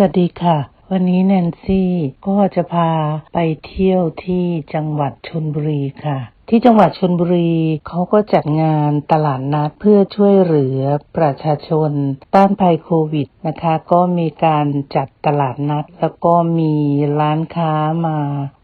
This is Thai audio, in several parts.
สวัสดีค่ะ วันนี้แนนซี่ก็จะพาไปเที่ยวที่จังหวัดชนบุรีค่ะ ที่จังหวัดชนบุรีเขาก็จัดงานตลาดนัดเพื่อช่วยเหลือประชาชน ต้านภัยโควิดนะคะ ก็มีการจัดตลาดนัด แล้วก็มีร้านค้ามา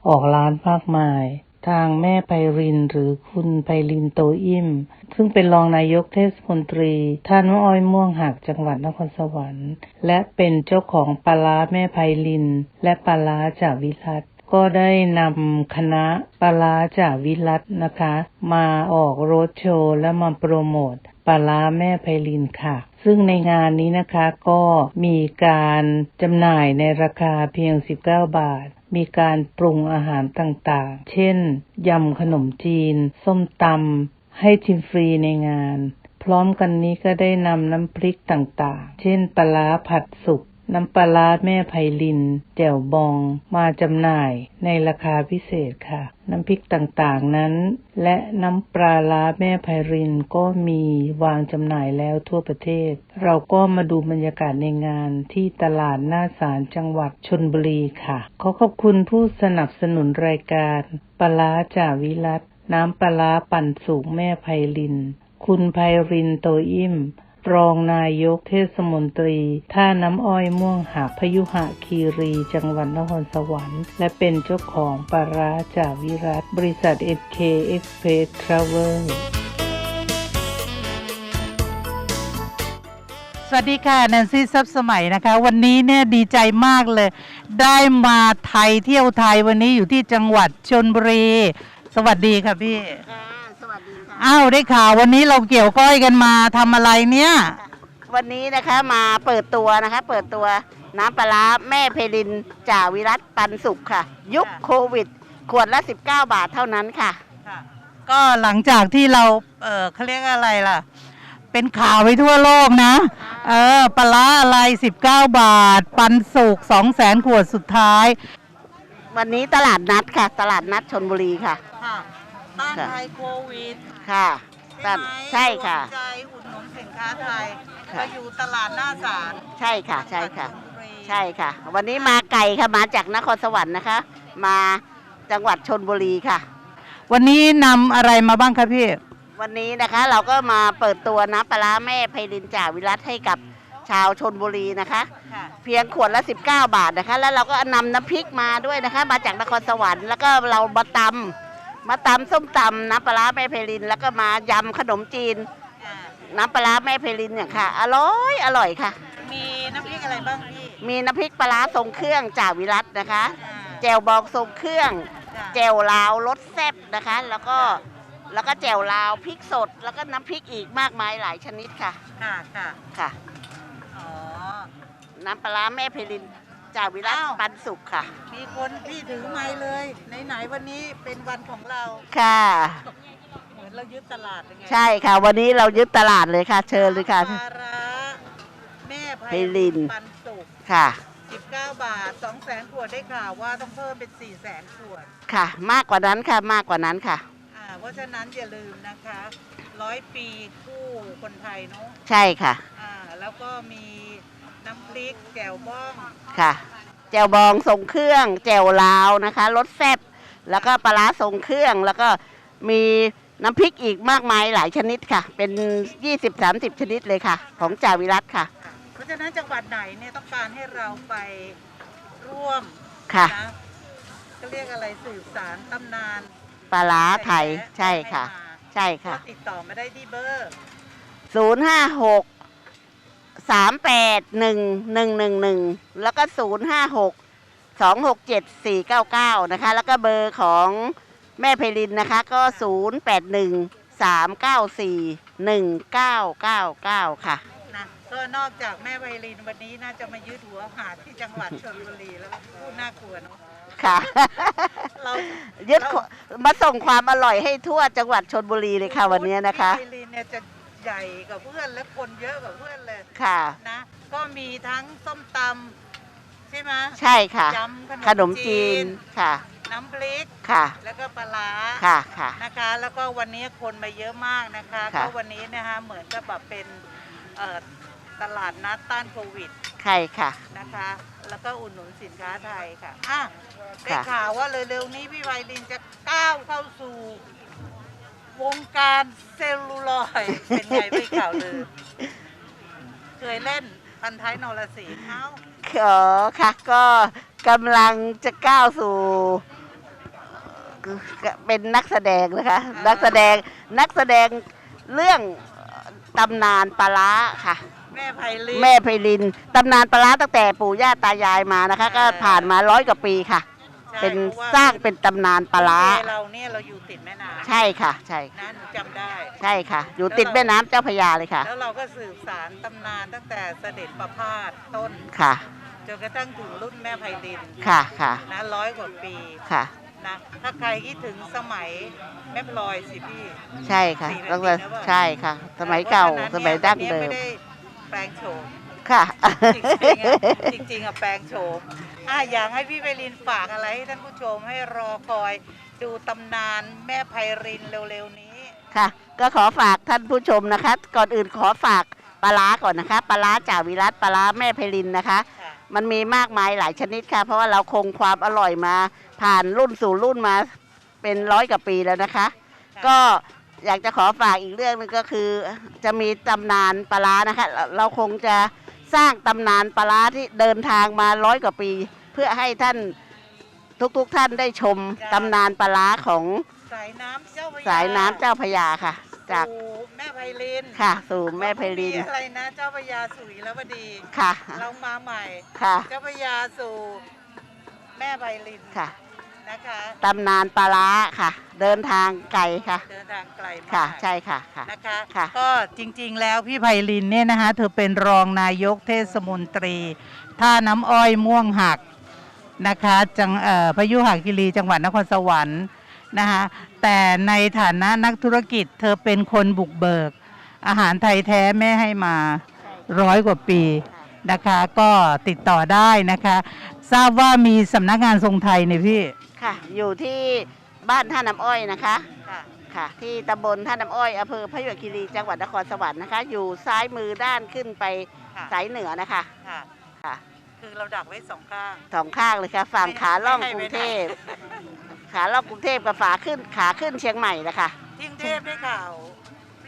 ออกร้านมากมาย ทางแม่ไพรินหรือคุณไพรินโตอิ่ม ซึ่งเป็นรองนายกเทศมนตรี ท่านอ้อยม่วงหักจังหวัดนครสวรรค์ และเป็นเจ้าของปลาร้าแม่ไพริน และปลาร้าจากวิรัตก็ได้นำคณะปลาราจากวิรัตนะคะ มาออกโรดโชว์และมาโปรโมท ปลาแม่ไพรินค่ะ ซึ่งในงานนี้นะคะก็มีการจำหน่ายในราคาเพียง 19 บาท มีการปรุงอาหารต่างๆ เช่น ยำขนมจีน ส้มตำ ให้ชิมฟรีในงาน พร้อมกันนี้ก็ได้นำน้ำพริกต่างๆ เช่นปลาผัดสุก น้ำปลาร้าแม่ไพลิน แจ่วบอง มาจำหน่ายในราคาพิเศษค่ะ น้ำพริกต่างๆนั้น และน้ำปลาร้าแม่ไพรินก็มีวางจำหน่ายแล้วทั่วประเทศ เราก็มาดูบรรยากาศในงานที่ตลาดหน้าศาลจังหวัดชนบุรีค่ะ ขอขอบคุณผู้สนับสนุนรายการปลาร้าจ่าวิรัตน้ำปลาร้าปั่นสุกแม่ไพลิน คุณไพรินโตอิ่ม รองนายกเทศมนตรี ท่าน้ำอ้อยม่วงหักพยุหะคีรี จังหวัดนครสวรรค์ และเป็นเจ้าของปาราจาวิรัตบริษัท SK Express Travel สวัสดีค่ะแนนซี่ซับสมัยนะคะ วันนี้เนี่ยดีใจมากเลย ได้มาไทยเที่ยวไทยวันนี้อยู่ที่จังหวัดชนบุรี สวัสดีค่ะพี่ อ้าวได้ข่าววันนี้เราเกี่ยวก้อยกันมาทำอะไรเนี่ย วันนี้นะคะมาเปิดตัวนะคะ เปิดตัวน้ำปลาร้าแม่เพลินจ่าวิรัตปันสุขค่ะ ยุคค่ะโควิด ขวดละ 19 บาทเท่านั้นค่ะ ก็หลังจากที่เราเออเขาเรียกอะไรล่ะ เป็นข่าวไปทั่วโลกนะ เออปลาร้าอะไร 19 บาท ปันสุก2แสนขวดสุดท้าย วันนี้ตลาดนัดค่ะ ตลาดนัดชนบุรีค่ะค่ะ ต้านค่ะ ภัยโควิดค่ะตัดใช่ค่ะใจอุดหนุนสินค้าไทยค่ะก็อยู่ตลาดหน้าศาลใช่ค่ะ ใช่ค่ะชลบุรีใช่ค่ะ วันนี้มาไกลค่ะมาจากนครสวรรค์นะคะ มาจังหวัดชนบุรีค่ะ วันนี้นำอะไรมาบ้างคะพี่ วันนี้นะคะเราก็มาเปิดตัวน้ำปลาร้าแม่ไพลินจ่าวิรัตให้กับชาวชนบุรีนะคะ ค่ะเพียงขวดละ 19 บาทนะคะ แล้วเราก็นำน้ำพริกมาด้วยนะคะ มาจากนครสวรรค์แล้วก็เรามาตำ มาตำส้มตำน้ำปลาร้าแม่เพลิน แล้วก็มายำขนมจีน น้ำปลาร้าแม่เพลินเนี่ยค่ะ อร่อยอร่อยค่ะ มีน้ำพริกอะไรบ้างพี่มีน้ำพริกปลาร้าทรงเครื่องจ่าวิรัตนะคะ แจวบองทรงเครื่อง แจวลาวรสแซ่บนะคะ แล้วก็แล้วก็แจวลาวพริกสด แล้วก็น้ำพริกอีกมากมายหลายชนิดค่ะค่ะค่ะค่ะอ๋อน้ำปลาร้าแม่เพลิน จ่าวิรัตอ้าว ปันสุขค่ะ มีคนพี่ถือไม้เลย ไหนๆวันนี้เป็นวันของเรา ค่ะ เหมือนเรายึดตลาดยังไงใช่ค่ะ วันนี้เรายึดตลาดเลยค่ะ เชิญเลยค่ะ ปลาร้าแม่ไพไพลินปันสุกค่ะ 19 บาท 2 แสนขวดได้ข่าวว่าต้องเพิ่มเป็น 4 แสนขวดค่ะ มากกว่านั้นค่ะ มากกว่านั้นค่ะ อ่าเพราะฉะนั้นอย่าลืมนะคะร้อยปีคู่คนไทยเนาะใช่ค่ะ อ่าแล้วก็มี น้ำพริกแจ่วบ้องค่ะ แจวบองทรงเครื่อง แจวลาวนะคะรสแซ่บแล้วก็ปลาร้าทรงเครื่อง แล้วก็มีน้ำพริกอีกมากมายหลายชนิดค่ะ เป็น 20-30 ชนิดเลยค่ะ ของจ่าวิรัตค่ะ เพราะฉะนั้นจังหวัดไหนเนี่ยต้องการให้เราไปร่วมค่ะนะก็เรียกอะไรสืบสารตำนานปลาร้าไทยใช่ค่ะ ใช่ก็ค่ะติดต่อมาได้ที่เบอร์ศูนย์ห้าหก สามแปดหนึ่งหนึ่งหนึ่งหนึ่งแล้วก็ศูนย์ห้าหกสองหกเจ็ดสี่เก้าเก้านะคะ แล้วก็เบอร์ของแม่เพลินนะคะก็ศูนย์แปดหนึ่งสามเก้าสี่หนึ่งเก้าเก้าเก้าค่ะ นะก็นอกจากแม่ไพลินวันนี้น่าจะมายืดหัวหาที่จังหวัดชลบุรีแล้วพูดน่ากลัวเนาะค่ะ เรายึดขวมาส่งความอร่อยให้ทั่วจังหวัดชนบุรีเลยค่ะวันนี้นะคะแม่ไพลินเนี่ยจะ ใหญ่กับเพื่อนและคนเยอะกว่าเพื่อนเลยค่ะ นะ ก็มีทั้งส้มตำใช่ไหมใช่ค่ะ ยำขนมจีนค่ะ น้ำพริกค่ะ แล้วก็ปลาร้าค่ะค่ะ นะคะ แล้วก็วันนี้คนมาเยอะมากนะคะค่ะ ก็วันนี้นะคะเหมือนกับแบบเป็นเอ่อตลาดนัดต้านโควิด ใช่ค่ะ นะคะ แล้วก็อุดหนุนสินค้าไทยค่ะอะได้ค่ะ ข่าวว่าเร็วๆนี้พี่ไวรินจะก้าวเข้าสู่ วงการเซลลูลอยด์เป็นไงไม่ข่าวลือ เคยเล่นพันท้ายนรสิงห์เอ้าอ๋อค่ะ ก็กำลังจะก้าวสู่เอ่อเป็นนักแสดงนะคะ นักแสดงนักแสดงเรื่องตำนานปลาร้าค่ะ แม่ไพลินแม่ไพลินตำนานปลาร้าตั้งแต่ปู่ย่าตายายมานะคะ ก็ผ่านมาร้อยกว่าปีค่ะใช่ เป็นพะว่สร้างเป็นตำนานปลาร้าเเราเนี่ยเราอยู่ติดแม่น้ำใช่ค่ะ ใช่นะหนูจำได้ ใช่ค่ะ อยู่ติดแม่น้ำเจ้าพระยาเลยค่ะ แล้วเราก็สืบสารตำนานตั้งแต่เสด็จประพาสต้นค่ะจนกระทั่งถึงรุ่นแม่ไพลินค่ะค่ะนะร้อยกว่าปีค่ะนะถ้าใครคิดถึงสมัยแม่พลอยสิพี่ ใช่ค่ะสี่แผ่นดินตั้งแต่แล้วอะใช่ค่ะ สมัยเก่าพระฉะนั้นสมัยดั้งนี่เดิไม่มได้แปลงโฉมค่ะ จริงๆอะจริงๆอะแปลงโฉม อะอยากให้พี่ไพลินฝากอะไรให้ท่านผู้ชมให้รอคอยดูตำนานแม่ไพรินเร็วๆนี้ ค่ะ ก็ขอฝากท่านผู้ชมนะคะ ก่อนอื่นขอฝากปลาร้าก่อนนะคะปลาร้าจ่าวิรัตปลาร้าแม่ไพลินนะคะ ค่ะ มันมีมากมายหลายชนิดค่ะ เพราะว่าเราคงความอร่อยมา ผ่านรุ่นสู่รุ่นมาเป็นร้อยกว่าปีแล้วนะคะ ค่ะ ก็อยากจะขอฝากอีกเรื่องหนึงก็คือ จะมีตำนานปลาร้านะคะเราเราคงจะ สร้างตำนานปลาร้าที่เดินทางมาร้อยกว่าปี เพื่อให้ท่านทุกๆท่านได้ชมตำนานปลาร้าของสายน้ำเจ้าพระยาสายน้ำเจ้าพระยาค่ะ จากสู่แม่ไพลินค่ะ สู่แม่ไพลินมีอะไรนะเจ้าพระยาสุยแล้วดี ค่ะเรามาใหม่ ค่ะเจ้าพระยาสู่แม่ไพลินค่ะ นะคะตำนานปลาร้าค่ะ เดินทางไกลค่ะ เดินทางไกลมากค่ะ ใช่ค่ะค่ะ นะคะค่ะ ก็จริงๆแล้วพี่ไพลินเนี่ยนะคะเธอเป็นรองนายกเทศมนตรีท่าน้ำอ้อยม่วงหักนะคะจังเอ่อพยุหคีรีจังหวัดนครสวรรค์นะคะแต่ในฐานะนักธุรกิจเธอเป็นคนบุกเบิก อาหารไทยแท้แม่ให้มาร้อยกว่าปีนะคะ ก็ติดต่อได้นะคะ ทราบว่ามีสำนักงานทรงไทยเนี่ยพี่ ค่ะ อยู่ที่บ้านท่าน้ำอ้อยนะคะค่ะ ที่ตำบลท่าน้ำอ้อยอำเภอพยุหคีรีจังหวัดนครสวรรค์นะคะ อยู่ซ้ายมือด้านขึ้นไปค่ะสายเหนือนะคะค่ะ ค่ะ คือเราดักไว้สองข้าง สองข้างเลยค่ะฝั่งขาล่องไม่ให้กรุงไม่เทให้พขาล่องกรุงเทพกับฝาขึ้นขาขึ้นเชียงใหม่นะคะ ที่กรุงเทพได้ข่าว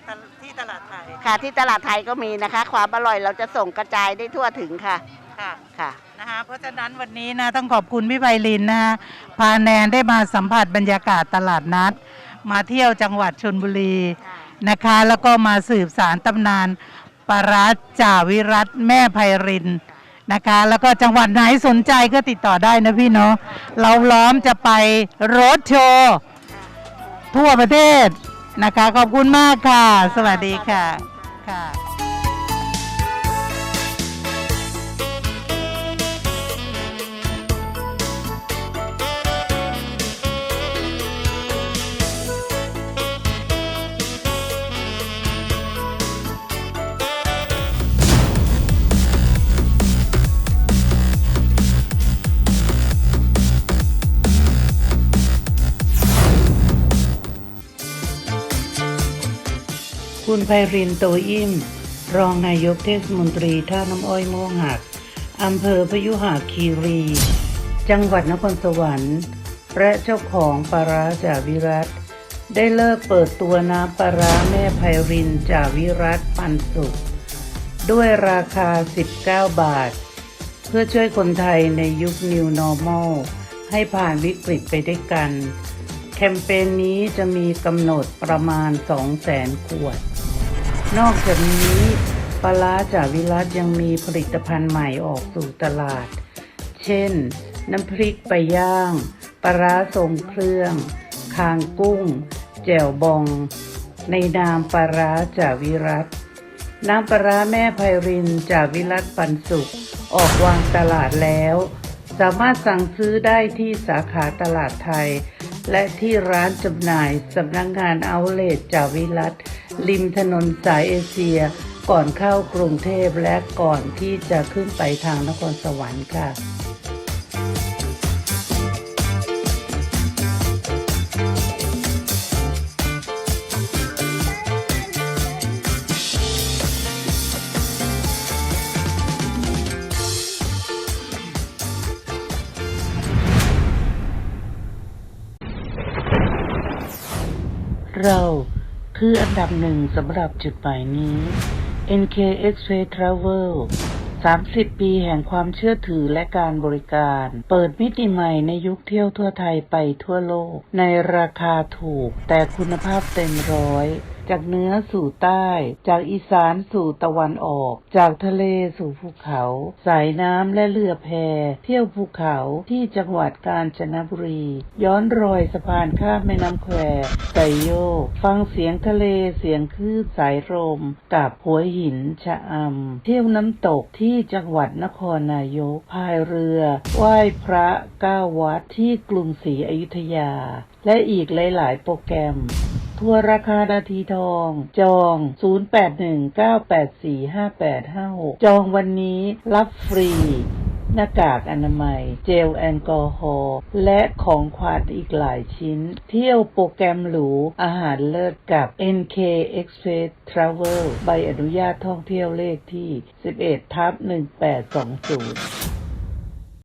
ตลที่ตลาดไทย ค่ะที่ตลาดไทยก็มีนะคะ ความอร่อยเราจะส่งกระจายได้ทั่วถึงค่ะ ค่ะค่ะนะคะเพราะฉะนั้นวันนี้นะต้องขอบคุณพี่ไพลินนะคะพาแนนได้มาสัมผัสบรรยากาศตลาดนัด มาเที่ยวจังหวัดชนบุรีนะคะ แล้วก็มาสืบสารตำนานปลาร้าจ่าวิรัตแม่ไพรินนะคะ แล้วก็จังหวัดไหนสนใจก็ติดต่อได้นะพี่เนาะเราล้อมจะไปรถโชว์ทั่วประเทศนะคะ ขอบคุณมากค่ะ สวัสดีค่ะค่ะ คุณไพรินโตอิ่ม รองนายกเทศมนตรีท่าน้ำอ้อยม่วงหักอำเภอพยุหาคีรี จังหวัดนครสวรรค์ และเจ้าของปลาราจ่าวิรัตได้เลิกเปิดตัวน้ำปลาราแม่ไพรินจ่าวิรัตปันสุข ด้วยราคา 19 บาท เพื่อช่วยคนไทยในยุค New Normal ให้ผ่านวิกฤตไปด้วยกัน แคมเปญนี้จะมีกำหนดประมาณ 200,000ขวด นอกจากนี้ปลาจากวิรัตยังมีผลิตภัณฑ์ใหม่ออกสู่ตลาด เช่น น้ำพริกไปย่าง ปลาร้าทรงเครื่อง คางกุ้ง แจ่วบอง ในนามปลาร้าจากวิรัตน้ำปลาร้าแม่ไพรินจากวิรัตปันสุข ออกวางตลาดแล้ว สามารถสั่งซื้อได้ที่สาขาตลาดไทย และที่ร้านจำหน่ายสำนักงานเอาเลตจาวิรัต ริมถนนสายเอเชีย ก่อนเข้ากรุงเทพและก่อนที่จะขึ้นไปทางนครสวรรค์ค่ะ คืออันดับหนึ่งสำหรับจุดหมายนี้ NK Express Travel 30 ปีแห่งความเชื่อถือและการบริการ เปิดมิติใหม่ในยุคเที่ยวทั่วไทยไปทั่วโลก ในราคาถูกแต่คุณภาพเต็มร้อย จากเหนือสู่ใต้ จากอีสานสู่ตะวันออก จากทะเลสู่ภูเขา สายน้ำและเรือแพ เที่ยวภูเขาที่จังหวัดกาญจนบุรี ย้อนรอยสะพานข้ามแม่น้ำแควไซโยก ฟังเสียงทะเลเสียงคลื่นสายลมกับหัวหินชะอำเที่ยวน้ำตกที่จังหวัดนครนายกพายเรือ ไหว้พระเก้าวัดที่กรุงศรีอยุธยา และอีกหลาย ๆ โปรแกรม ทัวร์ราคานาทีทอง จอง 0819845856 จองวันนี้รับฟรี หน้ากากอนามัย เจลแอลกอฮอล์และของขวัญอีกหลายชิ้น เที่ยวโปรแกรมหรู อาหารเลิศกับ NK Express Travel ใบอนุญาตท่องเที่ยวเลขที่ 11ทับ1820